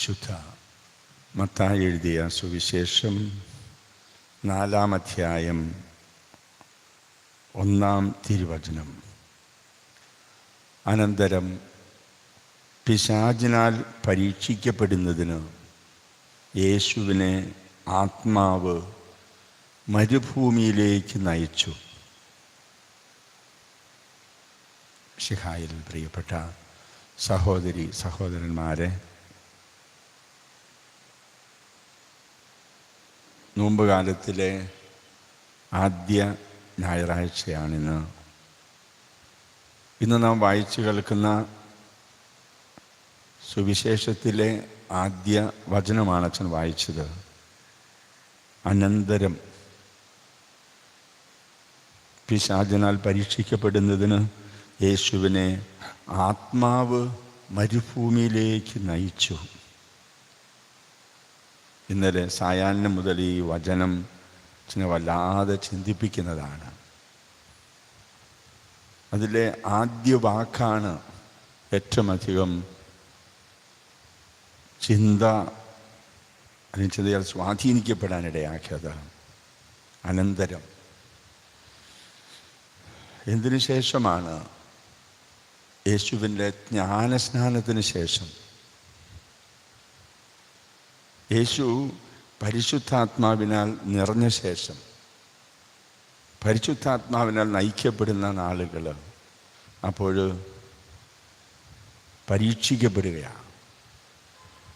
വിശുദ്ധ മത്തായി എഴുതിയ സുവിശേഷം നാലാം അധ്യായം ഒന്നാം തിരുവചനം. അനന്തരം പിശാചിനാൽ പരീക്ഷിക്കപ്പെടുന്നതിന് യേശുവിനെ ആത്മാവ് മരുഭൂമിയിലേക്ക് നയിച്ചു. ഷിഹായിൽ പ്രിയപ്പെട്ട സഹോദരി സഹോദരന്മാരെ നോമ്പുകാലത്തിലെ ആദ്യ ഞായറാഴ്ചയാണിന്ന്. ഇന്ന് നാം വായിച്ചു കേൾക്കുന്ന സുവിശേഷത്തിലെ ആദ്യ വചനമാണ് അച്ഛൻ വായിച്ചത്. അനന്തരം പിശാചനാൽ പരീക്ഷിക്കപ്പെടുന്നതിന് യേശുവിനെ ആത്മാവ് മരുഭൂമിയിലേക്ക് നയിച്ചു. ഇന്നലെ സായാഹ്നം മുതൽ ഈ വചനം ചിങ്ങ വല്ലാതെ ചിന്തിപ്പിക്കുന്നതാണ്. അതിലെ ആദ്യ വാക്കാണ് ഏറ്റവും അധികം ചിന്ത അല്ലെങ്കിൽ ചിന്തയാൽ സ്വാധീനിക്കപ്പെടാനിടയാക്കിയത്. അനന്തരം. എന്തിനു ശേഷമാണ് യേശുവിന്റെ ജ്ഞാനസ്നാനത്തിന് ശേഷം യേശു പരിശുദ്ധാത്മാവിനാൽ നിറഞ്ഞ ശേഷം പരിശുദ്ധാത്മാവിനാൽ നയിക്കപ്പെടുന്ന നാളുകൾ അപ്പോൾ പരീക്ഷിക്കപ്പെടുകയാണ്.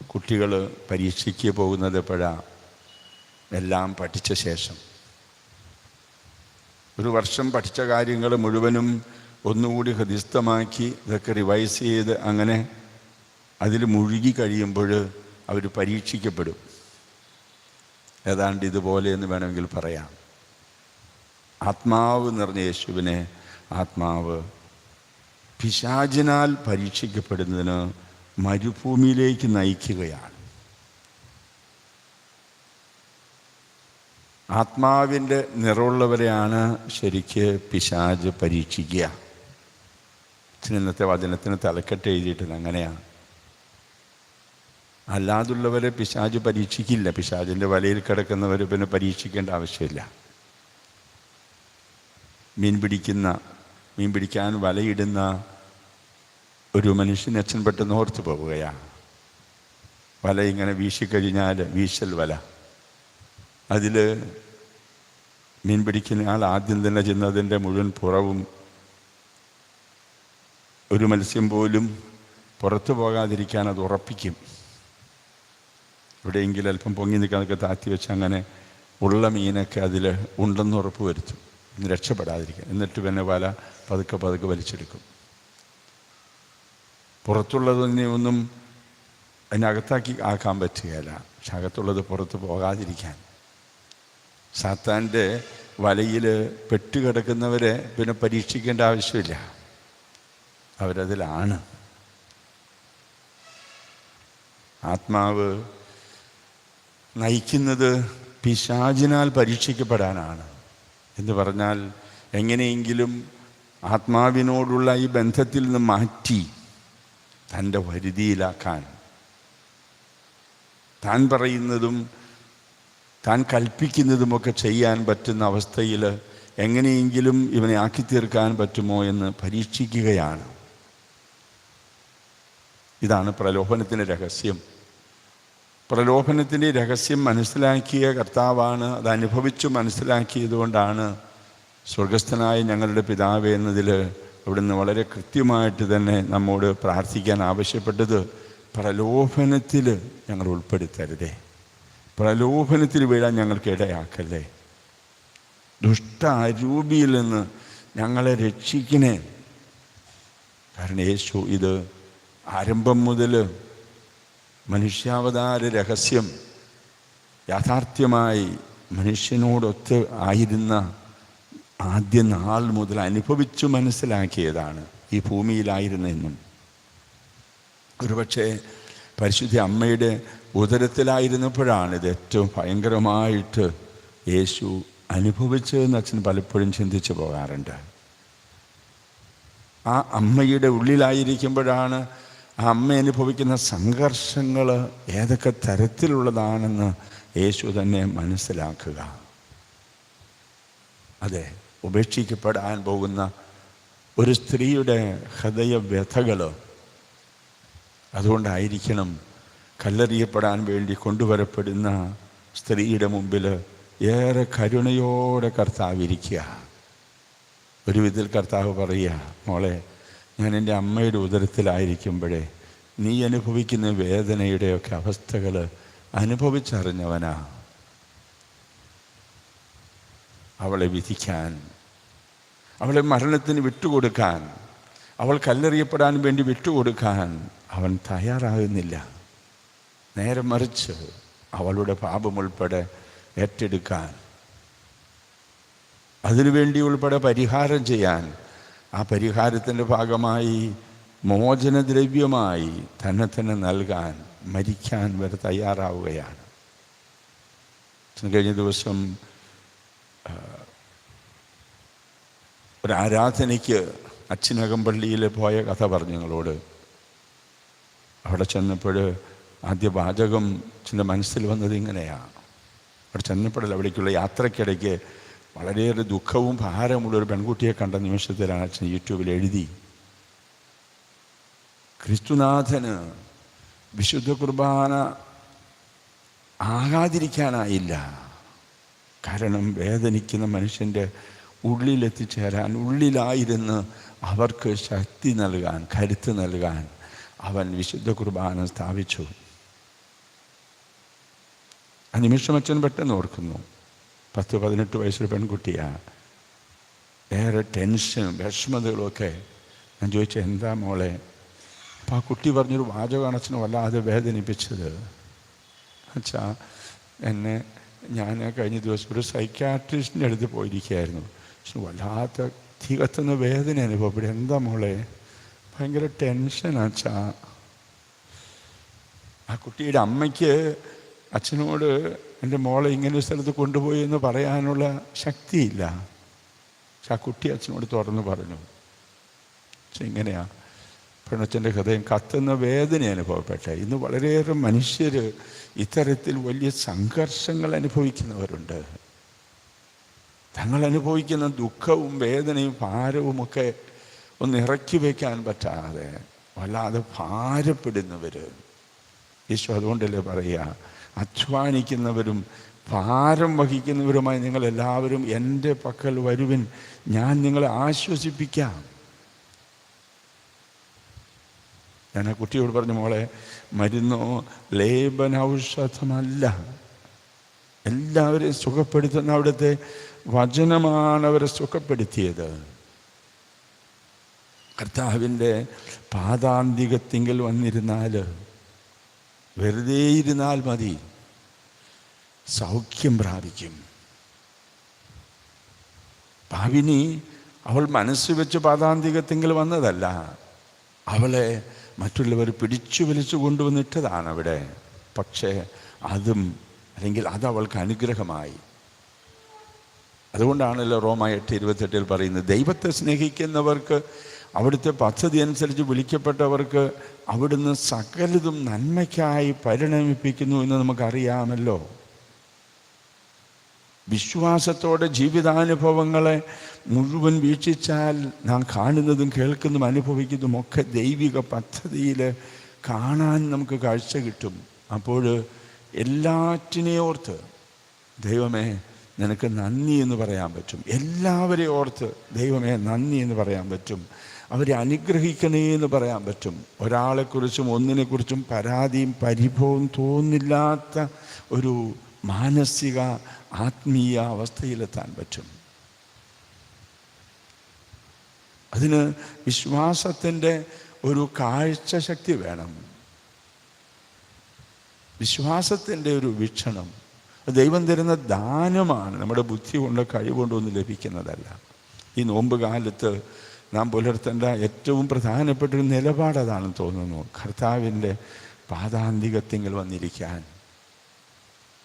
കുട്ടികൾ പരീക്ഷയ്ക്ക് പോകുന്നത് എപ്പോഴാണ് എല്ലാം പഠിച്ച ശേഷം. ഒരു വർഷം പഠിച്ച കാര്യങ്ങൾ മുഴുവനും ഒന്നുകൂടി ഹൃദിസ്ഥമാക്കി ഇതൊക്കെ റിവൈസ് ചെയ്ത് അങ്ങനെ അതിൽ മുഴുകി കഴിയുമ്പോൾ അവർ പരീക്ഷിക്കപ്പെടും. ഏതാണ്ട് ഇതുപോലെ എന്ന് വേണമെങ്കിൽ പറയാം. ആത്മാവ് നിറഞ്ഞ യേശുവിനെ ആത്മാവ് പിശാചിനാൽ പരീക്ഷിക്കപ്പെടുന്നതിന് മരുഭൂമിയിലേക്ക് നയിക്കുകയാണ്. ആത്മാവിന്റെ നിറമുള്ളവരെയാണ് ശരിക്ക് പിശാജ് പരീക്ഷിക്കുക. ഇന്നത്തെ വചനത്തിന് തലക്കെട്ട് എഴുതിയിട്ടുണ്ട് അങ്ങനെയാണ്. അല്ലാതുള്ളവരെ പിശാജ് പരീക്ഷിക്കില്ല. പിശാജിന്റെ വലയിൽ കിടക്കുന്നവർ പിന്നെ പരീക്ഷിക്കേണ്ട ആവശ്യമില്ല. മീൻ പിടിക്കുന്ന മീൻ പിടിക്കാൻ വലയിടുന്ന ഒരു മനുഷ്യൻ അച്ഛൻ പെട്ടെന്ന് ഓർത്തു പോവുകയാണ്. വല ഇങ്ങനെ വീശിക്കഴിഞ്ഞാൽ വീശൽ വല. അതിൽ മീൻ പിടിക്കുന്ന ആൾ ആദ്യം തന്നെ ചെന്നതിന്റെ മുഴുവൻ പുറവും ഒരു മത്സ്യം പോലും പുറത്തു പോകാതിരിക്കാൻ അത് ഉറപ്പിക്കും. എവിടെയെങ്കിലും അല്പം പൊങ്ങി നിൽക്കാനൊക്കെ താത്തി വെച്ച് അങ്ങനെ ഉള്ള മീനൊക്കെ അതിൽ ഉണ്ടെന്ന് ഉറപ്പ് വരുത്തും. രക്ഷപ്പെടാതിരിക്കുക എന്നിട്ട് പിന്നെ വല പതുക്കെ പതുക്കെ വലിച്ചെടുക്കും. പുറത്തുള്ളതിനെ ഒന്നും അതിനകത്താക്കി ആക്കാൻ പറ്റുകയില്ല. പക്ഷെ അകത്തുള്ളത് പുറത്ത് പോകാതിരിക്കാൻ. സാത്താന്റെ വലയിൽ പെട്ടുകിടക്കുന്നവരെ പിന്നെ പരീക്ഷിക്കേണ്ട ആവശ്യമില്ല. അവരതിലാണ്. ആത്മാവ് നയിക്കുന്നത് പിശാചിനാൽ പരീക്ഷിക്കപ്പെടാനാണ്. എന്ന് പറഞ്ഞാൽ എങ്ങനെയെങ്കിലും ആത്മാവിനോടുള്ള ഈ ബന്ധത്തിൽ നിന്ന് മാറ്റി തന്റെ വരുതിയിലാക്കാൻ. താൻ പറയുന്നതും താൻ കൽപ്പിക്കുന്നതുമൊക്കെ ചെയ്യാൻ പറ്റുന്ന അവസ്ഥയിൽ എങ്ങനെയെങ്കിലും ഇവനെ ആക്കി തീർക്കാൻ പറ്റുമോ എന്ന് പരീക്ഷിക്കുകയാണ്. ഇതാണ് പ്രലോഭനത്തിന്റെ രഹസ്യം. പ്രലോഭനത്തിന്റെ രഹസ്യം മനസ്സിലാക്കിയ കർത്താവാണ് അത് അനുഭവിച്ചു മനസ്സിലാക്കിയതുകൊണ്ടാണ് സ്വർഗസ്ഥനായ ഞങ്ങളുടെ പിതാവ് എന്നതിൽ ഇവിടുന്ന് വളരെ കൃത്യമായിട്ട് തന്നെ നമ്മോട് പ്രാർത്ഥിക്കാൻ ആവശ്യപ്പെട്ടത് പ്രലോഭനത്തിൽ ഞങ്ങൾ ഉൾപ്പെടുത്തരുതേ. പ്രലോഭനത്തിൽ വീഴാൻ ഞങ്ങൾക്ക് ഇടയാക്കല്ലേ. ദുഷ്ട അരൂപിയിൽ നിന്ന് ഞങ്ങളെ രക്ഷിക്കണേ. കാരണം യേശു ഇത് ആരംഭം മുതൽ മനുഷ്യാവതാര രഹസ്യം യാഥാർത്ഥ്യമായി മനുഷ്യനോടൊത്ത് ആയിരുന്ന ആദ്യ നാൾ മുതൽ അനുഭവിച്ചു മനസ്സിലാക്കിയതാണ് ഈ ഭൂമിയിലായിരുന്നെന്നും. ഒരുപക്ഷെ പരിശുദ്ധ അമ്മയുടെ ഉദരത്തിലായിരുന്നപ്പോഴാണ് ഇത് ഏറ്റവും ഭയങ്കരമായിട്ട് യേശു അനുഭവിച്ചതെന്ന് അച്ഛൻ പലപ്പോഴും ചിന്തിച്ചു പോകാറുണ്ട്. ആ അമ്മയുടെ ഉള്ളിലായിരിക്കുമ്പോഴാണ് ആ അമ്മ അനുഭവിക്കുന്ന സംഘർഷങ്ങൾ ഏതൊക്കെ തരത്തിലുള്ളതാണെന്ന് യേശു തന്നെ മനസ്സിലാക്കുക. അതെ ഉപേക്ഷിക്കപ്പെടാൻ പോകുന്ന ഒരു സ്ത്രീയുടെ ഹൃദയവ്യഥകൾ അതുകൊണ്ടായിരിക്കണം കല്ലെറിയപ്പെടാൻ വേണ്ടി കൊണ്ടുവരപ്പെടുന്ന സ്ത്രീയുടെ മുമ്പിൽ ഏറെ കരുണയോടെ കർത്താവ് ഇരിക്കുക ഒരു വിധത്തിൽ കർത്താവ് പറയുക മോളെ ഞാൻ എന്റെ അമ്മയുടെ ഉദരത്തിലായിരിക്കുമ്പോഴേ നീ അനുഭവിക്കുന്ന വേദനയുടെയൊക്കെ അവസ്ഥകൾ അനുഭവിച്ചറിഞ്ഞവനാ. അവളെ വിധിക്കാൻ അവളെ മരണത്തിന് വിട്ടുകൊടുക്കാൻ അവൾ കല്ലെറിയപ്പെടാൻ വേണ്ടി വിട്ടുകൊടുക്കാൻ അവൻ തയ്യാറാകുന്നില്ല. നേരെ മറിച്ച് അവളുടെ പാപം ഉൾപ്പെടെ ഏറ്റെടുക്കാൻ അതിനുവേണ്ടി ഉൾപ്പെടെ പരിഹാരം ചെയ്യാൻ ആ പരിഹാരത്തിന്റെ ഭാഗമായി മോചനദ്രവ്യമായി തന്നെ തന്നെ നൽകാൻ മരിക്കാൻ വരെ തയ്യാറാവുകയാണ്. കഴിഞ്ഞ ദിവസം ഒരു ആരാധനയ്ക്ക് അച്ഛനകമ്പള്ളിയിൽ പോയ കഥ പറഞ്ഞു നിങ്ങളോട്. അവിടെ ചെന്നപ്പോൾ ആദ്യ വാചകം ചിന്ത മനസ്സിൽ വന്നത് ഇങ്ങനെയാണ് അവിടെ ചെന്നപ്പോഴല്ല അവിടേക്കുള്ള യാത്രക്കിടയ്ക്ക് വളരെയേറെ ദുഃഖവും ഭാരമുള്ള ഒരു പെൺകുട്ടിയെ കണ്ട നിമിഷത്തിലാണ് അച്ഛൻ യൂട്യൂബിൽ എഴുതി. ക്രിസ്തുനാഥന് വിശുദ്ധ കുർബാന ആകാതിരിക്കാനായില്ല. കാരണം വേദനിക്കുന്ന മനുഷ്യന്റെ ഉള്ളിലെത്തിച്ചേരാൻ ഉള്ളിലായിരുന്ന് അവർക്ക് ശക്തി നൽകാൻ കരുത്ത് നൽകാൻ അവൻ വിശുദ്ധ കുർബാന സ്ഥാപിച്ചു. ആ നിമിഷം അച്ഛൻ പെട്ടെന്ന് ഓർക്കുന്നു പത്ത് പതിനെട്ട് വയസ്സൊരു പെൺകുട്ടിയാണ് ഏറെ ടെൻഷനും വിഷമതകളൊക്കെ ഞാൻ ചോദിച്ചു എന്താ മോളെ? അപ്പം ആ കുട്ടി പറഞ്ഞൊരു വാചകമാണ് വല്ലാതെ വേദനിപ്പിച്ചത്. അച്ഛാ എന്നെ ഞാൻ കഴിഞ്ഞ ദിവസം ഒരു സൈക്കാട്രിസ്റ്റിന്റെ അടുത്ത് പോയിരിക്കുകയായിരുന്നു. പക്ഷെ വല്ലാത്ത തികത്തുന്ന വേദന അനുഭവപ്പെടും എന്താ മോളെ? ഭയങ്കര ടെൻഷൻ അച്ഛാ. ആ കുട്ടിയുടെ അമ്മയ്ക്ക് അച്ഛനോട് എന്റെ മോളെ ഇങ്ങനെ ഒരു സ്ഥലത്ത് കൊണ്ടുപോയി എന്ന് പറയാനുള്ള ശക്തിയില്ല. പക്ഷെ ആ കുട്ടി അച്ഛനോട് തുറന്ന് പറഞ്ഞു. പക്ഷെ ഇങ്ങനെയാ. പെണ്ണച്ചന്റെ ഹൃദയം കത്തുന്ന വേദന അനുഭവപ്പെട്ടെ ഇന്ന് വളരെയേറെ മനുഷ്യർ ഇത്തരത്തിൽ വലിയ സംഘർഷങ്ങൾ അനുഭവിക്കുന്നവരുണ്ട്. തങ്ങൾ അനുഭവിക്കുന്ന ദുഃഖവും വേദനയും ഭാരവും ഒക്കെ ഒന്ന് ഇറക്കി വയ്ക്കാൻ പറ്റാതെ വല്ലാതെ ഭാരപ്പെടുന്നവർ ഈശോ അതുകൊണ്ടല്ലേ പറയുക? അധ്വാനിക്കുന്നവരും ഭാരം വഹിക്കുന്നവരുമായി നിങ്ങൾ എല്ലാവരും എന്റെ പക്കൽ വരുവിൻ. ഞാൻ നിങ്ങളെ ആശ്വസിപ്പിക്കാം. ഞാൻ ആ കുട്ടിയോട് പറഞ്ഞു മോളെ മരുന്നോ ലേപനൌഷധമല്ല. എല്ലാവരെയും സുഖപ്പെടുത്തുന്ന അവിടുത്തെ വചനമാണ് അവരെ സുഖപ്പെടുത്തിയത്. കർത്താവിന്റെ പാതാന്തികത്തിങ്കിൽ വന്നിരുന്നാൽ വെറുതെ ഇരുന്നാൽ മതി. സൗഖ്യം പ്രാപിക്കും. പാവിനി അവൾ മനസ്സ് വെച്ച് പാതാന്തികത്തെങ്കിൽ വന്നതല്ല. അവളെ മറ്റുള്ളവർ പിടിച്ചു വലിച്ചു കൊണ്ടുവന്നിട്ടതാണ് അവിടെ പക്ഷേ അതും അല്ലെങ്കിൽ അത് അവൾക്ക് അനുഗ്രഹമായി. അതുകൊണ്ടാണല്ലോ റോമ എട്ട് ഇരുപത്തെട്ടിൽ പറയുന്നത് ദൈവത്തെ സ്നേഹിക്കുന്നവർക്ക് അവിടുത്തെ പദ്ധതി അനുസരിച്ച് വിളിക്കപ്പെട്ടവർക്ക് അവിടുന്ന് സകലതും നന്മയ്ക്കായി പരിണമിപ്പിക്കുന്നു എന്ന് നമുക്കറിയാമല്ലോ. വിശ്വാസത്തോടെ ജീവിതാനുഭവങ്ങളെ മുഴുവൻ വീക്ഷിച്ചാൽ നാം കാണുന്നതും കേൾക്കുന്നതും അനുഭവിക്കുന്നതും ഒക്കെ ദൈവിക പദ്ധതിയിൽ കാണാൻ നമുക്ക് കാഴ്ച കിട്ടും. അപ്പോൾ എല്ലാറ്റിനെ ഓർത്ത് ദൈവമേ നിനക്ക് നന്ദി എന്ന് പറയാൻ പറ്റും. എല്ലാവരെയും ഓർത്ത് ദൈവമേ നന്ദി എന്ന് പറയാൻ പറ്റും. അവരെ അനുഗ്രഹിക്കണേ എന്ന് പറയാൻ പറ്റും. ഒരാളെക്കുറിച്ചും ഒന്നിനെക്കുറിച്ചും പരാതിയും പരിഭവവും തോന്നില്ലാത്ത ഒരു മാനസിക ആത്മീയ അവസ്ഥയിലെത്താൻ പറ്റും. അതിന് വിശ്വാസത്തിന്റെ ഒരു കാഴ്ച ശക്തി വേണം. വിശ്വാസത്തിന്റെ ഒരു വീക്ഷണം. ദൈവം തരുന്ന ദാനമാണ് നമ്മുടെ ബുദ്ധി കൊണ്ട് കഴിവുകൊണ്ടൊന്നും ലഭിക്കുന്നതല്ല. ഈ നോമ്പ് കാലത്ത് നാം പുലർത്തേണ്ട ഏറ്റവും പ്രധാനപ്പെട്ടൊരു നിലപാട് അതാണെന്ന് തോന്നുന്നു. കർത്താവിന്റെ പാതാന്തികത്തിങ്കിൽ വന്നിരിക്കാൻ.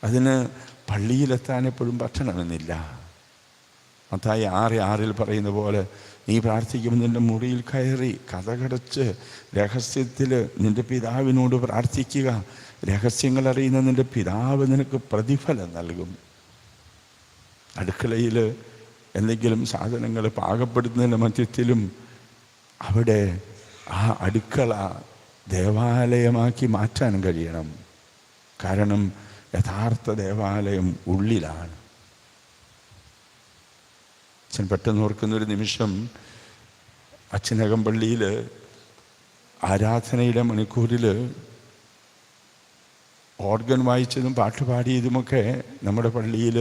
അതിന് പള്ളിയിലെത്താൻ എപ്പോഴും പറ്റണമെന്നില്ല. മത്തായി ആറ് ആറിൽ പറയുന്ന പോലെ നീ പ്രാർത്ഥിക്കുമ്പോൾ നിന്റെ മുറിയിൽ കയറി കഥകടച്ച് രഹസ്യത്തിൽ നിന്റെ പിതാവിനോട് പ്രാർത്ഥിക്കുക. രഹസ്യങ്ങൾ അറിയുന്ന നിന്റെ പിതാവ് നിനക്ക് പ്രതിഫലം നൽകും. അടുക്കളയിൽ എന്തെങ്കിലും സാധനങ്ങൾ പാകപ്പെടുത്തുന്നതിന്റെ മധ്യത്തിലും അവിടെ ആ അടുക്കള ദേവാലയമാക്കി മാറ്റാൻ കഴിയണം. കാരണം യഥാർത്ഥ ദേവാലയം ഉള്ളിലാണ്. അച്ഛൻ പെട്ടെന്ന് ഓർക്കുന്നൊരു നിമിഷം അച്ഛനകം പള്ളിയിൽ ആരാധനയുടെ മണിക്കൂറിൽ ഓർഗൻ വായിച്ചതും പാട്ട് പാടിയതുമൊക്കെ നമ്മുടെ പള്ളിയിൽ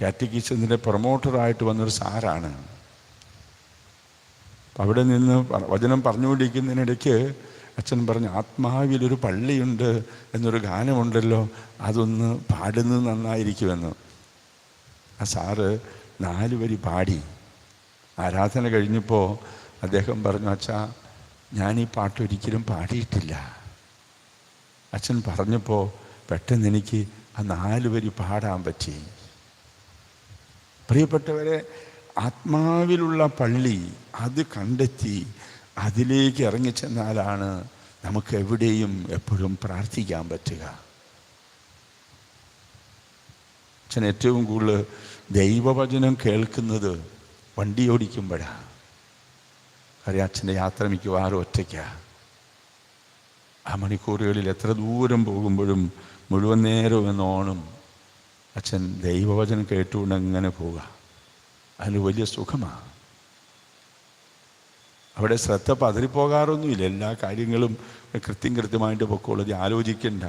കാറ്റഗീസത്തിന്റെ പ്രൊമോട്ടറായിട്ട് വന്നൊരു സാറാണ്. അവിടെ നിന്ന് വചനം പറഞ്ഞുകൊണ്ടിരിക്കുന്നതിനിടയ്ക്ക് അച്ഛൻ പറഞ്ഞു ആത്മാവിലൊരു പള്ളിയുണ്ട് എന്നൊരു ഗാനമുണ്ടല്ലോ അതൊന്ന് പാടുന്നത് നന്നായിരിക്കുമെന്ന്. ആ സാറ് നാല് വരി പാടി. ആരാധന കഴിഞ്ഞപ്പോൾ അദ്ദേഹം പറഞ്ഞു അച്ഛാ ഞാൻ ഈ പാട്ട് ഒരിക്കലും പാടിയിട്ടില്ല. അച്ഛൻ പറഞ്ഞപ്പോൾ പെട്ടെന്ന് എനിക്ക് ആ നാല് വരി പാടാൻ പറ്റി. പ്രിയപ്പെട്ടവരെ ആത്മാവിലുള്ള പള്ളി അത് കണ്ടെത്തി അതിലേക്ക് ഇറങ്ങിച്ചെന്നാലാണ് നമുക്ക് എവിടെയും എപ്പോഴും പ്രാർത്ഥിക്കാൻ പറ്റുക. അച്ഛൻ ഏറ്റവും കൂടുതൽ ദൈവവചനം കേൾക്കുന്നത് വണ്ടി ഓടിക്കുമ്പോഴാണ് അറിയാം അച്ഛന്റെ യാത്ര മിക്കവാറും ഒറ്റയ്ക്കാണ് ആ മണിക്കൂറുകളിൽ എത്ര ദൂരം പോകുമ്പോഴും മുഴുവൻ നേരം എന്നോണം അച്ഛൻ ദൈവവചനം കേട്ടുകൊണ്ട് അങ്ങനെ പോവുക? അതിന് വലിയ സുഖമാണ് അവിടെ ശ്രദ്ധ പതറിപ്പോകാറൊന്നുമില്ല. എല്ലാ കാര്യങ്ങളും കൃത്യം കൃത്യമായിട്ട് പൊക്കോളൂ. ആലോചിക്കണ്ട.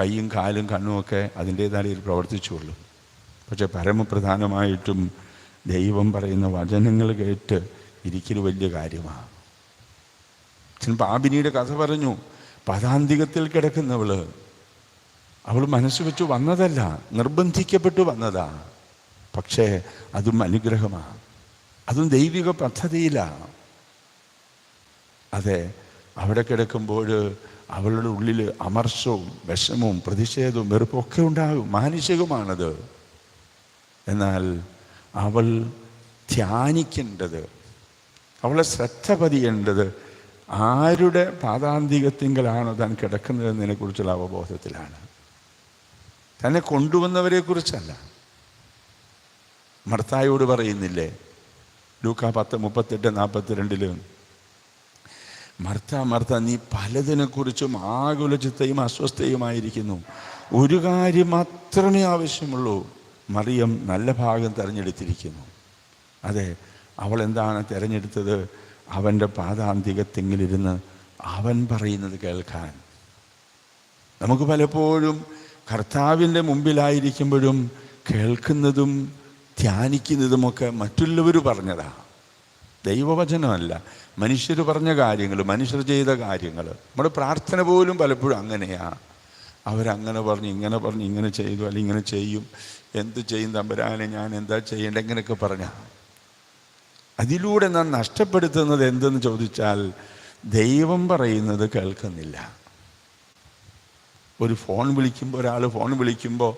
കൈയും കാലും കണ്ണുമൊക്കെ അതിന്റേതായ രീതിയിൽ പ്രവർത്തിച്ചുള്ളൂ. പക്ഷെ പരമപ്രധാനമായിട്ടും ദൈവം പറയുന്ന വചനങ്ങൾ കേട്ട് ഇരിക്കൽ വലിയ കാര്യമാണ് അച്ഛൻ പാപിനിയുടെ കഥ പറഞ്ഞു. പദാന്തികത്തിൽ കിടക്കുന്നവൾ അവൾ മനസ്സ് വെച്ചു വന്നതല്ല നിർബന്ധിക്കപ്പെട്ടു വന്നതാ. പക്ഷേ അതും അനുഗ്രഹമാണ് അതും ദൈവിക പദ്ധതിയിലാണ് അതെ അവിടെ കിടക്കുമ്പോൾ അവളുടെ ഉള്ളിൽ അമർഷവും വിഷമവും പ്രതിഷേധവും വെറുപ്പും ഒക്കെ ഉണ്ടാകും. മാനുഷികമാണത്. എന്നാൽ അവൾ ധ്യാനിക്കേണ്ടത് അവളെ ശ്രദ്ധ പതിയേണ്ടത് ആരുടെ പാതാന്തികത്തിങ്കലാണോ താൻ കിടക്കുന്നതെന്നതിനെക്കുറിച്ചുള്ള അവബോധത്തിലാണ്. തന്നെ കൊണ്ടുവന്നവരെ കുറിച്ചല്ല. മർത്തായോട് പറയുന്നില്ലേ? ലൂക്ക പത്ത് മുപ്പത്തെട്ട് നാൽപ്പത്തിരണ്ടിൽ മർത്ത മർത്ത നീ പലതിനെക്കുറിച്ചും ആകുലചിത്തയും അസ്വസ്ഥയുമായിരിക്കുന്നു. ഒരു കാര്യം മാത്രമേ ആവശ്യമുള്ളൂ. മറിയം നല്ല ഭാഗം തിരഞ്ഞെടുത്തിരിക്കുന്നു. അതെ അവൾ എന്താണ് തിരഞ്ഞെടുത്തത്? അവന്റെ പാതാന്തികത്തെങ്കിലിരുന്ന് അവൻ പറയുന്നത് കേൾക്കാൻ. നമുക്ക് പലപ്പോഴും കർത്താവിന്റെ മുമ്പിലായിരിക്കുമ്പോഴും കേൾക്കുന്നതും ധ്യാനിക്കുന്നതുമൊക്കെ മറ്റുള്ളവർ പറഞ്ഞതാ. ദൈവവചനമല്ല. മനുഷ്യർ പറഞ്ഞ കാര്യങ്ങൾ മനുഷ്യർ ചെയ്ത കാര്യങ്ങൾ. നമ്മുടെ പ്രാർത്ഥന പോലും പലപ്പോഴും അങ്ങനെയാ. അവരങ്ങനെ പറഞ്ഞു ഇങ്ങനെ പറഞ്ഞു ഇങ്ങനെ ചെയ്തു അല്ലെങ്കിൽ ഇങ്ങനെ ചെയ്യും എന്ത് ചെയ്യും തമ്പരാനെ ഞാൻ എന്താ ചെയ്യേണ്ടത് ഇങ്ങനെയൊക്കെ പറഞ്ഞ. അതിലൂടെ നാം നഷ്ടപ്പെടുത്തുന്നത് എന്തെന്ന് ചോദിച്ചാൽ ദൈവം പറയുന്നത് കേൾക്കുന്നില്ല. ഒരു ഫോൺ വിളിക്കുമ്പോൾ ഒരാൾ ഫോൺ വിളിക്കുമ്പോൾ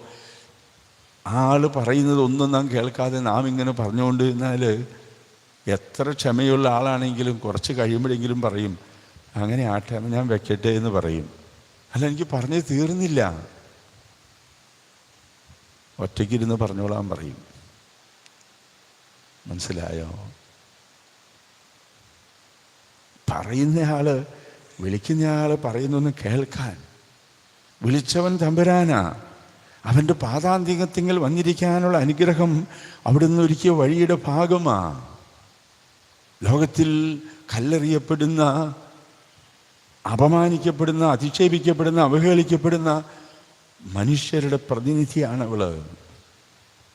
ആൾ പറയുന്നത് ഒന്നും നാം കേൾക്കാതെ നാം ഇങ്ങനെ പറഞ്ഞുകൊണ്ട് നിന്നാൽ എത്ര ക്ഷമയുള്ള ആളാണെങ്കിലും കുറച്ച് കഴിയുമ്പോഴെങ്കിലും പറയും അങ്ങനെ ആട്ടെ ഞാൻ വെക്കട്ടെ എന്ന് പറയും. അല്ല എനിക്ക് പറഞ്ഞു തീർന്നില്ല. ഒറ്റയ്ക്കിരുന്ന് പറഞ്ഞോളാൻ പറയും. മനസ്സിലായോ? പറയുന്നയാൾ വിളിക്കുന്നയാൾ പറയുന്നൊന്ന് കേൾക്കാൻ വിളിച്ചവൻ തമ്പുരാനാ. അവന്റെ പാതാന്തികത്തിങ്കിൽ വന്നിരിക്കാനുള്ള അനുഗ്രഹം അവിടുന്ന് ഒരുക്കിയ വഴിയുടെ ഭാഗമാ. ലോകത്തിൽ കല്ലെറിയപ്പെടുന്ന അപമാനിക്കപ്പെടുന്ന അധിക്ഷേപിക്കപ്പെടുന്ന അവഹേളിക്കപ്പെടുന്ന മനുഷ്യരുടെ പ്രതിനിധിയാണ് അവൾ.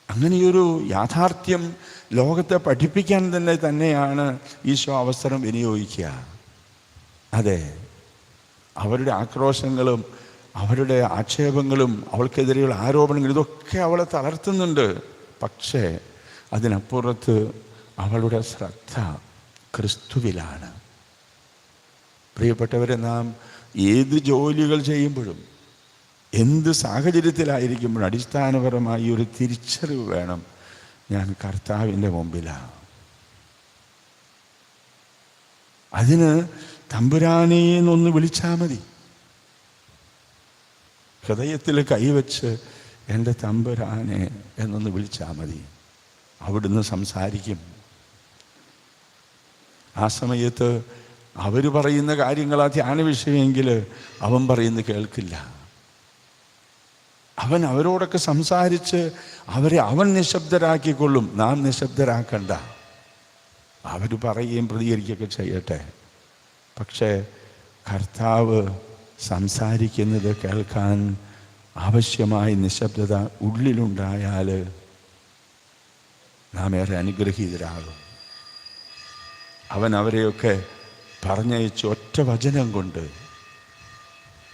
അങ്ങനെയൊരു യാഥാർത്ഥ്യം ലോകത്തെ പഠിപ്പിക്കാൻ തന്നെ തന്നെയാണ് ഈശോ അവസരം വിനിയോഗിക്കുക. അതെ അവരുടെ ആക്രോശങ്ങളും അവരുടെ ആക്ഷേപങ്ങളും അവൾക്കെതിരെയുള്ള ആരോപണങ്ങളും ഇതൊക്കെ അവളെ തളർത്തുന്നുണ്ട്. പക്ഷേ അതിനപ്പുറത്ത് അവളുടെ ശ്രദ്ധ ക്രിസ്തുവിലാണ്. പ്രിയപ്പെട്ടവരെ നാം ഏത് ജോലികൾ ചെയ്യുമ്പോഴും എന്ത് സാഹചര്യത്തിലായിരിക്കുമ്പോഴും അടിസ്ഥാനപരമായി ഒരു തിരിച്ചറിവ് വേണം. ഞാൻ കർത്താവിന്റെ മുമ്പിലാണ് അതിന് തമ്പുരാനെ എന്നൊന്ന് വിളിച്ചാൽ മതി. ഹൃദയത്തിൽ കൈവച്ച് എന്റെ തമ്പുരാനെ എന്നൊന്ന് വിളിച്ചാൽ മതി. അവിടുന്ന് സംസാരിക്കും. ആ സമയത്ത് അവർ പറയുന്ന കാര്യങ്ങൾ ധ്യാന വിഷയമെങ്കിൽ അവൻ പറയുന്നത് കേൾക്കില്ല. അവൻ അവരോടൊക്കെ സംസാരിച്ച് അവരെ അവൻ നിശബ്ദരാക്കിക്കൊള്ളും. നാം നിശബ്ദരാക്കണ്ട. അവർ പറയുകയും പ്രതികരിക്കുകയൊക്കെ ചെയ്യട്ടെ. പക്ഷേ കർത്താവ് സംസാരിക്കുന്നത് കേൾക്കാൻ ആവശ്യമായ നിശബ്ദത ഉള്ളിലുണ്ടായാൽ നാം ഏറെ അനുഗ്രഹീതരാകും. അവൻ അവരെയൊക്കെ പറഞ്ഞയച്ച് ഒറ്റ വചനം കൊണ്ട്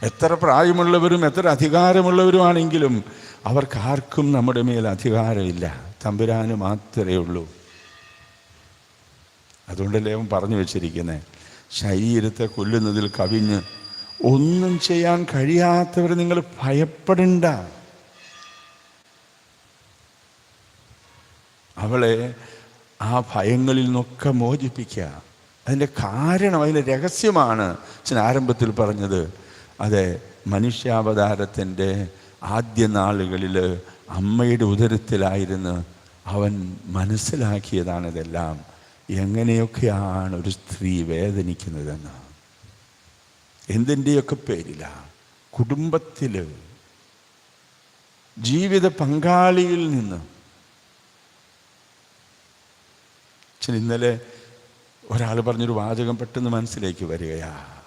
എത്ര പ്രായമുള്ളവരും എത്ര അധികാരമുള്ളവരുമാണെങ്കിലും അവർക്കാർക്കും നമ്മുടെ മേൽ അധികാരമില്ല. തമ്പുരാന് മാത്രമേ ഉള്ളൂ. അതുകൊണ്ടല്ലേ അവൻ പറഞ്ഞു വെച്ചിരിക്കുന്നത് ശരീരത്തെ കൊല്ലുന്നതിൽ കവിഞ്ഞ് ഒന്നും ചെയ്യാൻ കഴിയാത്തവർ നിങ്ങൾ ഭയപ്പെടണ്ട. അവളെ ആ ഭയങ്ങളിൽ നിന്നൊക്കെ മോചിപ്പിക്കുക. അതിന്റെ കാരണം അതിന്റെ രഹസ്യമാണ് അച്ഛൻ ആരംഭത്തിൽ പറഞ്ഞത്. അതെ മനുഷ്യാവതാരത്തിന്റെ ആദ്യ നാളുകളിൽ അമ്മയുടെ ഉദരത്തിലായിരുന്നു അവൻ മനസ്സിലാക്കിയതാണിതെല്ലാം. എങ്ങനെയൊക്കെയാണ് ഒരു സ്ത്രീ വേദനിക്കുന്നതെന്ന്. എന്തിന്റെയൊക്കെ പേരിലാണ് കുടുംബത്തിൽ ജീവിത പങ്കാളിയിൽ നിന്ന്. അച്ഛൻ ഇന്നലെ ഒരാൾ പറഞ്ഞൊരു വാചകം പെട്ടെന്ന് മനസ്സിലേക്ക് വരികയാ.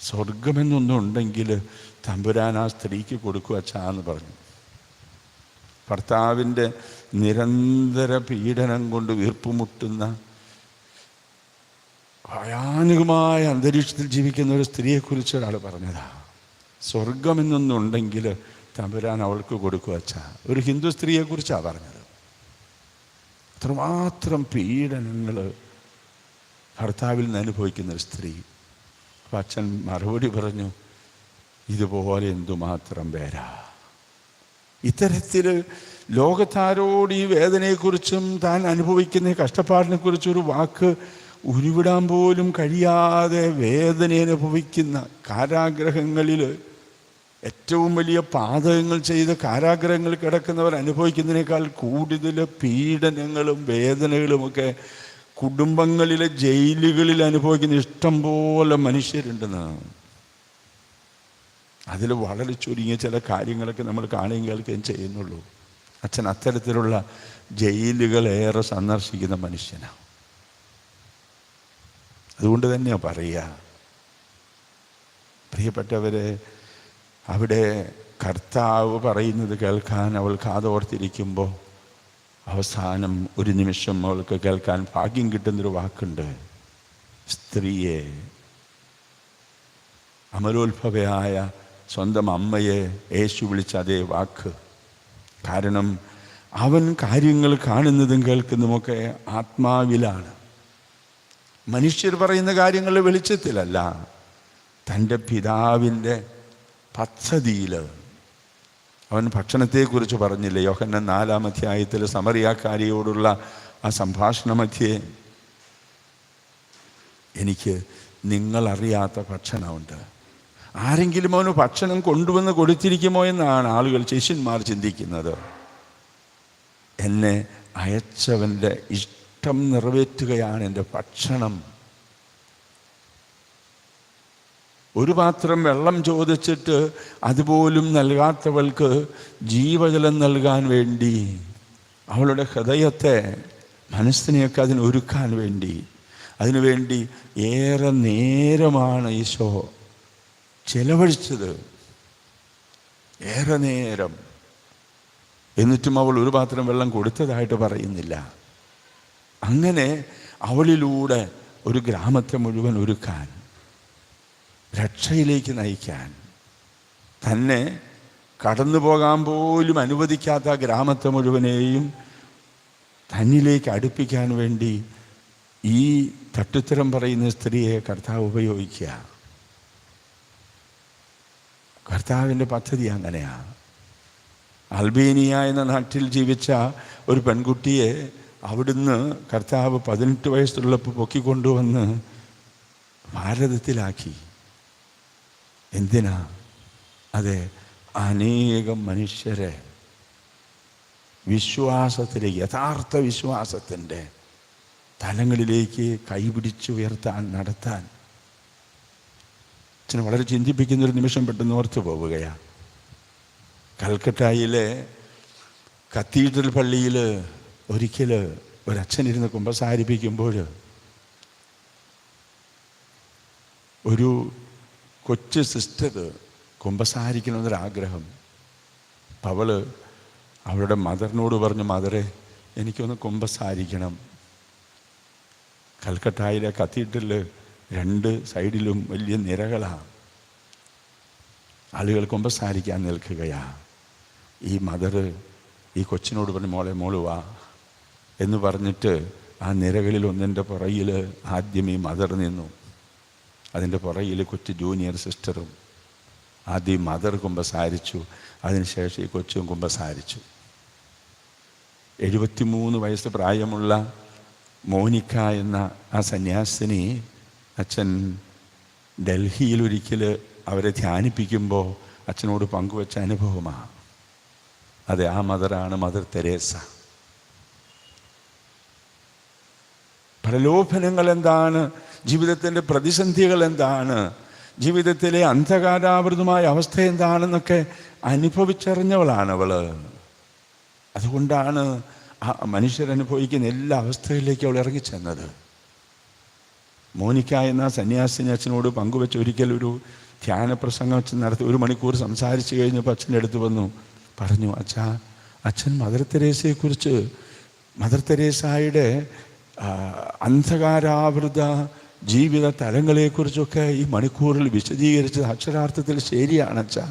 സ്വർഗമെന്നൊന്നും ഉണ്ടെങ്കിൽ തമ്പുരാൻ ആ സ്ത്രീക്ക് കൊടുക്കുക അച്ഛാന്ന് പറഞ്ഞു. ഭർത്താവിന്റെ നിരന്തര പീഡനം കൊണ്ട് വീർപ്പുമുട്ടുന്ന ഭയാനകമായ അന്തരീക്ഷത്തിൽ ജീവിക്കുന്ന ഒരു സ്ത്രീയെക്കുറിച്ച് ഒരാൾ പറഞ്ഞതാ. സ്വർഗമെന്നൊന്നുണ്ടെങ്കിൽ തമ്പുരാൻ അവൾക്ക് കൊടുക്കുക അച്ഛാ. ഒരു ഹിന്ദു സ്ത്രീയെക്കുറിച്ചാണ് പറഞ്ഞത്. അത്രമാത്രം പീഡനങ്ങൾ ഭർത്താവിൽ നിന്ന് അനുഭവിക്കുന്ന ഒരു സ്ത്രീ. അപ്പം അച്ഛൻ മറുപടി പറഞ്ഞു ഇതുപോലെ എന്തുമാത്രം പേരാ. ഇത്തരത്തിൽ ലോകത്താരോട് ഈ വേദനയെക്കുറിച്ചും താൻ അനുഭവിക്കുന്ന കഷ്ടപ്പാടിനെക്കുറിച്ചും ഒരു വാക്ക് ഉരുവിടാൻ പോലും കഴിയാതെ വേദന അനുഭവിക്കുന്ന കാരാഗ്രഹങ്ങളിൽ ഏറ്റവും വലിയ പാതകങ്ങൾ ചെയ്ത് കാരാഗ്രഹങ്ങൾ കിടക്കുന്നവർ അനുഭവിക്കുന്നതിനേക്കാൾ കൂടുതൽ പീഡനങ്ങളും വേദനകളുമൊക്കെ കുടുംബങ്ങളിലെ ജയിലുകളിൽ അനുഭവിക്കുന്ന ഇഷ്ടം പോലെ മനുഷ്യരുണ്ടെന്നാണ്. അതിൽ വളരെ ചുരുങ്ങിയ ചില കാര്യങ്ങളൊക്കെ നമ്മൾ കാണുകയും കേൾക്കുകയും ചെയ്യുന്നുള്ളൂ. അച്ഛൻ അത്തരത്തിലുള്ള ജയിലുകളേറെ സന്ദർശിക്കുന്ന മനുഷ്യനാണ്. അതുകൊണ്ട് തന്നെയാണ് പറയുക. പ്രിയപ്പെട്ടവരെ അവിടെ കർത്താവ് പറയുന്നത് കേൾക്കാൻ അവൾ കാതോർത്തിരിക്കുമ്പോൾ അവസാനം ഒരു നിമിഷം അവൾക്ക് കേൾക്കാൻ ഭാഗ്യം കിട്ടുന്നൊരു വാക്കുണ്ട്. സ്ത്രീയെ അമരോത്ഭവയായ സ്വന്തം അമ്മയെ യേശു വിളിച്ച അതേ വാക്ക്. കാരണം അവൻ കാര്യങ്ങൾ കാണുന്നതും കേൾക്കുന്നതുമൊക്കെ ആത്മാവിലാണ്. മനുഷ്യർ പറയുന്ന കാര്യങ്ങൾ വെളിച്ചത്തിലല്ല. തന്റെ പിതാവിന്റെ പദ്ധതിയിൽ. അവൻ ഭക്ഷണത്തെക്കുറിച്ച് പറഞ്ഞില്ലേ? യോഹന്നൻ നാലാം അധ്യായത്തിൽ സമറിയാക്കാരിയോടുള്ള ആ സംഭാഷണ മധ്യേ എനിക്ക് നിങ്ങളറിയാത്ത ഭക്ഷണമുണ്ട്. ആരെങ്കിലും അവന് ഭക്ഷണം കൊണ്ടുവന്ന് കൊടുത്തിരിക്കുമോ എന്നാണ് ആളുകൾ ശിഷ്യന്മാർ ചിന്തിക്കുന്നത്. എന്നെ അയച്ചവന്റെ ഇഷ്ടം നിറവേറ്റുകയാണ് എന്റെ ഭക്ഷണം. ഒരു പാത്രം വെള്ളം ചോദിച്ചിട്ട് അതുപോലും നൽകാത്തവൾക്ക് ജീവജലം നൽകാൻ വേണ്ടി അവളുടെ ഹൃദയത്തെ മനസ്സിനെയൊക്കെ അതിനൊരുക്കാൻ വേണ്ടി അതിനുവേണ്ടി ഏറെ നേരമാണ് ഈശോ ചെലവഴിച്ചത്. ഏറെ നേരം. എന്നിട്ടും അവൾ ഒരു പാത്രം വെള്ളം കൊടുത്തതായിട്ട് പറയുന്നില്ല. അങ്ങനെ അവളിലൂടെ ഒരു ഗ്രാമത്തെ മുഴുവൻ ഒരുക്കാൻ രക്ഷയിലേക്ക് നയിക്കാൻ തന്നെ കടന്നു പോകാൻ പോലും അനുവദിക്കാത്ത ഗ്രാമത്തെ മുഴുവനെയും തന്നിലേക്ക് അടുപ്പിക്കാൻ വേണ്ടി ഈ തട്ടുത്തരം പറയുന്ന സ്ത്രീയെ കർത്താവ് ഉപയോഗിക്കുക. കർത്താവിന്റെ പദ്ധതി അങ്ങനെയാണ് അൽബേനിയ എന്ന നാട്ടിൽ ജീവിച്ച ഒരു പെൺകുട്ടിയെ അവിടുന്ന് കർത്താവ് പതിനെട്ട് വയസ്സുള്ളപ്പോൾ പൊക്കിക്കൊണ്ടുവന്ന് ഭാരതത്തിലാക്കി. എന്തിനാ? അതെ അനേകം മനുഷ്യരെ വിശ്വാസത്തിലേക്ക് യഥാർത്ഥ വിശ്വാസത്തിന്റെ തലങ്ങളിലേക്ക് കൈപിടിച്ചുയർത്താൻ നടത്താൻ. അച്ഛനെ വളരെ ചിന്തിപ്പിക്കുന്ന ഒരു നിമിഷം പെട്ടെന്ന് ഓർത്തു പോവുകയാണ് കൽക്കട്ടയിലെ കത്തീഡ്രൽ പള്ളിയിൽ ഒരിക്കൽ ഒരച്ഛനിരുന്ന് കുമ്പസാരിപ്പിക്കുമ്പോൾ ഒരു കൊച്ചു സിസ്റ്റർ കുമ്പസാരിക്കണമെന്നൊരാഗ്രഹം അപ്പം അവൾ അവളുടെ മദറിനോട് പറഞ്ഞു മദറെ എനിക്കൊന്ന് കുമ്പസാരിക്കണം കൽക്കട്ടായിലെ കത്തീഡ്രലിൽ രണ്ട് സൈഡിലും വലിയ നിരകളാണ് ആളുകൾ കുമ്പസാരിക്കാൻ നിൽക്കുകയാ. ഈ മദർ ഈ കൊച്ചിനോട് പറഞ്ഞു മോളെ മോൾ വാ. എന്ന് പറഞ്ഞിട്ട് ആ നിരകളിൽ ഒന്നിന്റെ പുറയിൽ ആദ്യം ഈ മദർ നിന്നു. അതിന്റെ പുറകിൽ കൊച്ചു ജൂനിയർ സിസ്റ്ററും ആദ്യം മദർ കുമ്പസാരിച്ചു അതിനുശേഷം ഈ കൊച്ചും കുമ്പസാരിച്ചു. എഴുപത്തിമൂന്ന് വയസ്സ് പ്രായമുള്ള മോനിക്ക എന്ന ആ സന്യാസിനി അച്ഛൻ ഡൽഹിയിൽ ഒരിക്കൽ അവരെ ധ്യാനിപ്പിക്കുമ്പോൾ അച്ഛനോട് പങ്കുവച്ച അനുഭവമാണ്. അതെ ആ മദറാണ് മദർ തെരേസ. പ്രലോഭനങ്ങൾ എന്താണ് ജീവിതത്തിന്റെ പ്രതിസന്ധികൾ എന്താണ് ജീവിതത്തിലെ അന്ധകാരാവൃതമായ അവസ്ഥ എന്താണെന്നൊക്കെ അനുഭവിച്ചറിഞ്ഞവളാണ് അവൾ അതുകൊണ്ടാണ് ആ മനുഷ്യരനുഭവിക്കുന്ന എല്ലാ അവസ്ഥയിലേക്കും അവൾ ഇറങ്ങിച്ചെന്നത്. മോനിക്ക എന്ന സന്യാസിനി അച്ഛനോട് പങ്കുവെച്ച് ഒരിക്കൽ ഒരു ധ്യാന പ്രസംഗം അച്ഛൻ നടത്തി ഒരു മണിക്കൂർ സംസാരിച്ചു കഴിഞ്ഞപ്പോൾ അച്ഛന്റെ അടുത്ത് വന്നു. പറഞ്ഞു അച്ഛാ അച്ഛൻ മദർ തെരേസയെക്കുറിച്ച് മദർ തെരേസായുടെ അന്ധകാരാവൃത ജീവിത തലങ്ങളെക്കുറിച്ചൊക്കെ ഈ മണിക്കൂറിൽ വിശദീകരിച്ചത് അക്ഷരാർത്ഥത്തിൽ ശരിയാണ് അച്ഛാ.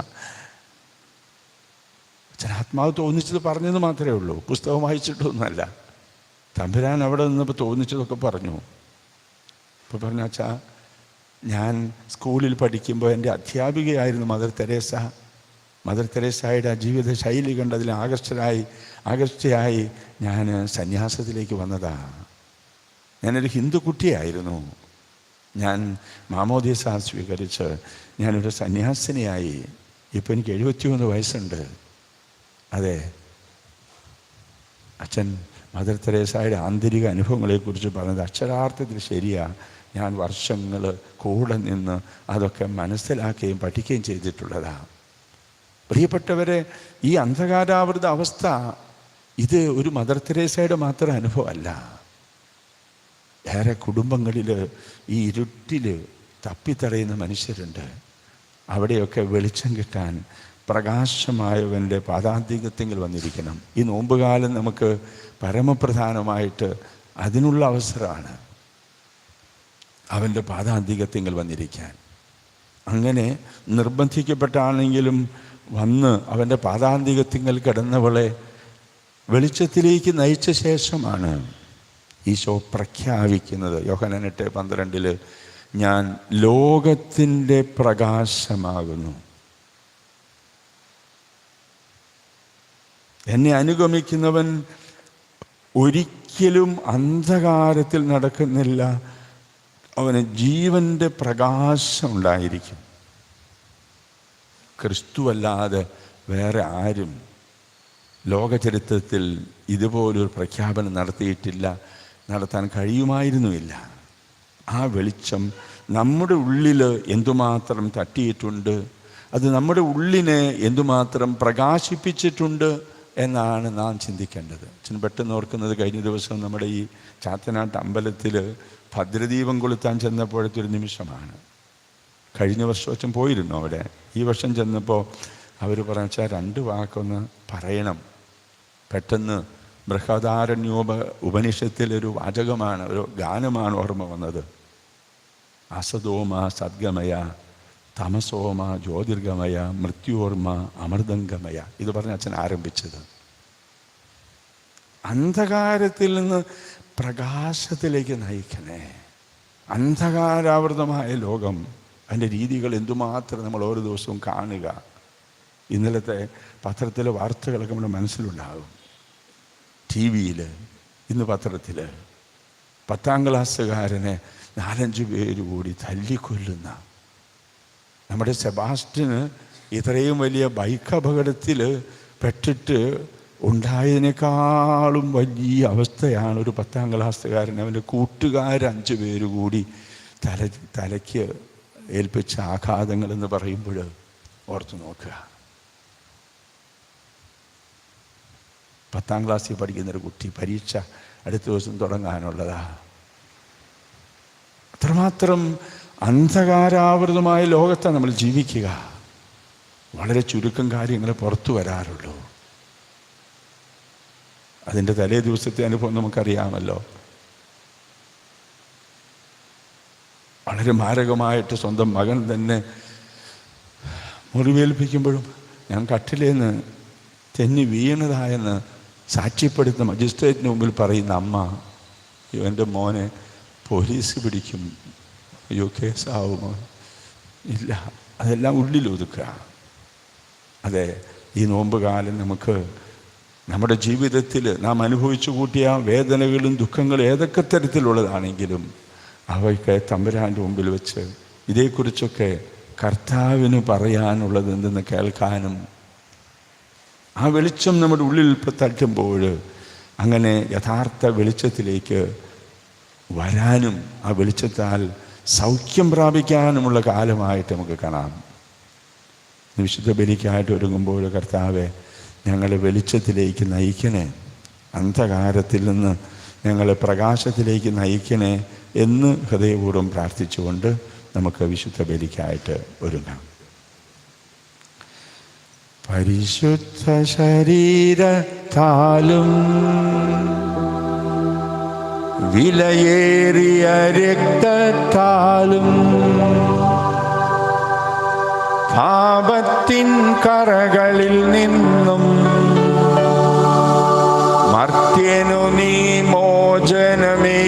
അച്ഛൻ ആത്മാവ് തോന്നിച്ചത് പറഞ്ഞത് മാത്രമേ ഉള്ളൂ. പുസ്തകം വായിച്ചിട്ടൊന്നുമല്ല. തമ്പുരാൻ അവിടെ നിന്നപ്പോൾ തോന്നിച്ചതൊക്കെ പറഞ്ഞു. അപ്പോൾ പറഞ്ഞു അച്ഛാ ഞാൻ സ്കൂളിൽ പഠിക്കുമ്പോൾ എന്റെ അധ്യാപികയായിരുന്നു മദർ തെരേസ. മദർ തെരേസായുടെ ജീവിത ശൈലി കണ്ടതിൽ ആകർഷരായി ആകർഷയായി ഞാൻ സന്യാസത്തിലേക്ക് വന്നതാണ് ഞാനൊരു ഹിന്ദു കുട്ടിയായിരുന്നു. ഞാൻ മാമോദീസ സ്വീകരിച്ച് ഞാനൊരു സന്യാസിനിയായി. ഇപ്പം എനിക്ക് എഴുപത്തിമൂന്ന് വയസ്സുണ്ട്. അതെ. അച്ഛൻ മദർ തെരേസായുടെ ആന്തരിക അനുഭവങ്ങളെക്കുറിച്ച് പറഞ്ഞത് അക്ഷരാർത്ഥത്തിൽ ശരിയാണ് ഞാൻ വർഷങ്ങൾ കൂടെ നിന്ന് അതൊക്കെ മനസ്സിലാക്കുകയും പഠിക്കുകയും ചെയ്തിട്ടുള്ളതാണ് പ്രിയപ്പെട്ടവരെ ഈ അന്ധകാരാവൃത അവസ്ഥ ഇത് ഒരു മദർ തെരേസയുടെ മാത്രം അനുഭവമല്ല. ഏറെ കുടുംബങ്ങളിൽ ഈ ഇരുട്ടിൽ തപ്പിത്തടയുന്ന മനുഷ്യരുണ്ട്. അവിടെയൊക്കെ വെളിച്ചം കിട്ടാൻ പ്രകാശമായവന്റെ പാദാന്തികത്വങ്ങൾ വന്നിരിക്കണം. ഈ നോമ്പുകാലം നമുക്ക് പരമപ്രധാനമായിട്ട് അതിനുള്ള അവസരമാണ് അവന്റെ പാദാന്തികത്വങ്ങൾ വന്നിരിക്കാൻ. അങ്ങനെ നിർബന്ധിക്കപ്പെട്ടാണെങ്കിലും വന്ന് അവന്റെ പാദാന്തികത്വങ്ങൾ കിടന്നവളെ വെളിച്ചത്തിലേക്ക് നയിച്ച ശേഷമാണ് ഈശോ പ്രഖ്യാപിക്കുന്നത്. യോഹനൻ എട്ട് പന്ത്രണ്ടിൽ ഞാൻ ലോകത്തിന്റെ പ്രകാശമാകുന്നു. എന്നെ അനുഗമിക്കുന്നവൻ ഒരിക്കലും അന്ധകാരത്തിൽ നടക്കുന്നില്ല. അവന് ജീവന്റെ പ്രകാശം ഉണ്ടായിരിക്കും. ക്രിസ്തുവല്ലാതെ വേറെ ആരും ലോകചരിത്രത്തിൽ ഇതുപോലൊരു പ്രഖ്യാപനം നടത്തിയിട്ടില്ല. നടത്താൻ കഴിയുമായിരുന്നുമില്ല. ആ വെളിച്ചം നമ്മുടെ ഉള്ളിൽ എന്തുമാത്രം തട്ടിയിട്ടുണ്ട് അത് നമ്മുടെ ഉള്ളിനെ എന്തുമാത്രം പ്രകാശിപ്പിച്ചിട്ടുണ്ട് എന്നാണ് നാം ചിന്തിക്കേണ്ടത്. പെട്ടെന്ന് ഓർക്കുന്നത് കഴിഞ്ഞ ദിവസം നമ്മുടെ ഈ ചാത്തനാട്ട് അമ്പലത്തിൽ ഭദ്രദീപം കൊളുത്താൻ ചെന്നപ്പോഴത്തെ ഒരു നിമിഷമാണ്. കഴിഞ്ഞ വർഷം പോയിരുന്നു അവിടെ. ഈ വർഷം ചെന്നപ്പോൾ അവർ പറഞ്ഞാൽ രണ്ട് വാക്കൊന്ന് പറയണം. പെട്ടെന്ന് ബൃഹദാരണ്യോപ ഉപനിഷത്തിലൊരു വാചകമാണ് ഒരു ഗാനമാണ് ഓർമ്മ വന്നത്. അസതോമ സദ്ഗമയ തമസോമ ജ്യോതിർഗമയ മൃത്യോർമ അമൃതംഗമയ. ഇത് പറഞ്ഞ് അച്ഛൻ ആരംഭിച്ചത്. അന്ധകാരത്തിൽ നിന്ന് പ്രകാശത്തിലേക്ക് നയിക്കണേ. അന്ധകാരാവൃതമായ ലോകം അതിന്റെ രീതികൾ എന്തുമാത്രം നമ്മൾ ഓരോ ദിവസവും കാണുക. ഇന്നലത്തെ പത്രത്തിലെ വാർത്തകളൊക്കെ നമ്മുടെ മനസ്സിലുണ്ടാകും. ടി വിയിൽ ഇന്ന് പത്രത്തിൽ പത്താം ക്ലാസ്സുകാരനെ നാലഞ്ച് പേര് കൂടി തല്ലിക്കൊല്ലുന്ന നമ്മുടെ സെബാസ്റ്റിന് ഇത്രയും വലിയ ബൈക്ക് അപകടത്തിൽ പെട്ടിട്ട് ഉണ്ടായതിനേക്കാളും വലിയ അവസ്ഥയാണ് ഒരു പത്താം ക്ലാസ്സുകാരൻ അവന്റെ കൂട്ടുകാർ അഞ്ച് പേര് കൂടി തല തലയ്ക്ക് ഏൽപ്പിച്ച ആഘാതങ്ങൾ എന്ന് പറയുമ്പോൾ ഓർത്ത് നോക്കുക. പത്താം ക്ലാസ്സിൽ പഠിക്കുന്നൊരു കുട്ടി പരീക്ഷ അടുത്ത ദിവസം തുടങ്ങാനുള്ളതാ. അത്രമാത്രം അന്ധകാരാവൃതമായ ലോകത്താണ് നമ്മൾ ജീവിക്കുക. വളരെ ചുരുക്കം കാര്യങ്ങൾ പുറത്തു വരാറുള്ളൂ. അതിന്റെ തലേ ദിവസത്തെ അനുഭവം നമുക്കറിയാമല്ലോ. വളരെ മാരകമായിട്ട് സ്വന്തം മകൻ തന്നെ മുറിവേൽപ്പിക്കുമ്പോഴും ഞാൻ കട്ടിലേന്ന് തെന്നി വീണതായെന്ന് സാക്ഷ്യപ്പെടുത്തുന്ന മജിസ്ട്രേറ്റിന് മുമ്പിൽ പറയുന്ന അമ്മ അയ്യോ എന്റെ മോനെ പോലീസ് പിടിക്കും. അയ്യോ കേസാവുമോ? ഇല്ല അതെല്ലാം ഉള്ളിൽ ഒതുക്കുക. അതെ ഈ നോമ്പ് കാലം നമുക്ക് നമ്മുടെ ജീവിതത്തിൽ നാം അനുഭവിച്ചു കൂട്ടിയ വേദനകളും ദുഃഖങ്ങളും ഏതൊക്കെ തരത്തിലുള്ളതാണെങ്കിലും അവയ്ക്ക് തമ്പുരാന്റെ മുമ്പിൽ വെച്ച് ഇതേക്കുറിച്ചൊക്കെ കർത്താവിന് പറയാനുള്ളത് എന്തെന്ന് കേൾക്കാനും ആ വെളിച്ചം നമ്മുടെ ഉള്ളിൽ തട്ടുമ്പോൾ അങ്ങനെ യഥാർത്ഥ വെളിച്ചത്തിലേക്ക് വരാനും ആ വെളിച്ചത്താൽ സൗഖ്യം പ്രാപിക്കാനുമുള്ള കാലമായിട്ട് നമുക്ക് കാണാം. വിശുദ്ധ ബലിക്കായിട്ട് ഒരുങ്ങുമ്പോൾ കർത്താവെ ഞങ്ങളെ വെളിച്ചത്തിലേക്ക് നയിക്കണേ. അന്ധകാരത്തിൽ നിന്ന് ഞങ്ങളെ പ്രകാശത്തിലേക്ക് നയിക്കണേ എന്ന് ഹൃദയപൂർവം പ്രാർത്ഥിച്ചുകൊണ്ട് നമുക്ക് വിശുദ്ധ ബലിക്കായിട്ട് ഒരുങ്ങാം. പരിശുദ്ധ ശരീരത്താലും വിലയേറിയ രക്തത്താലും പാപത്തിൻ കറകളിൽ നിന്നും മർത്യനു നീ മോചനമേ.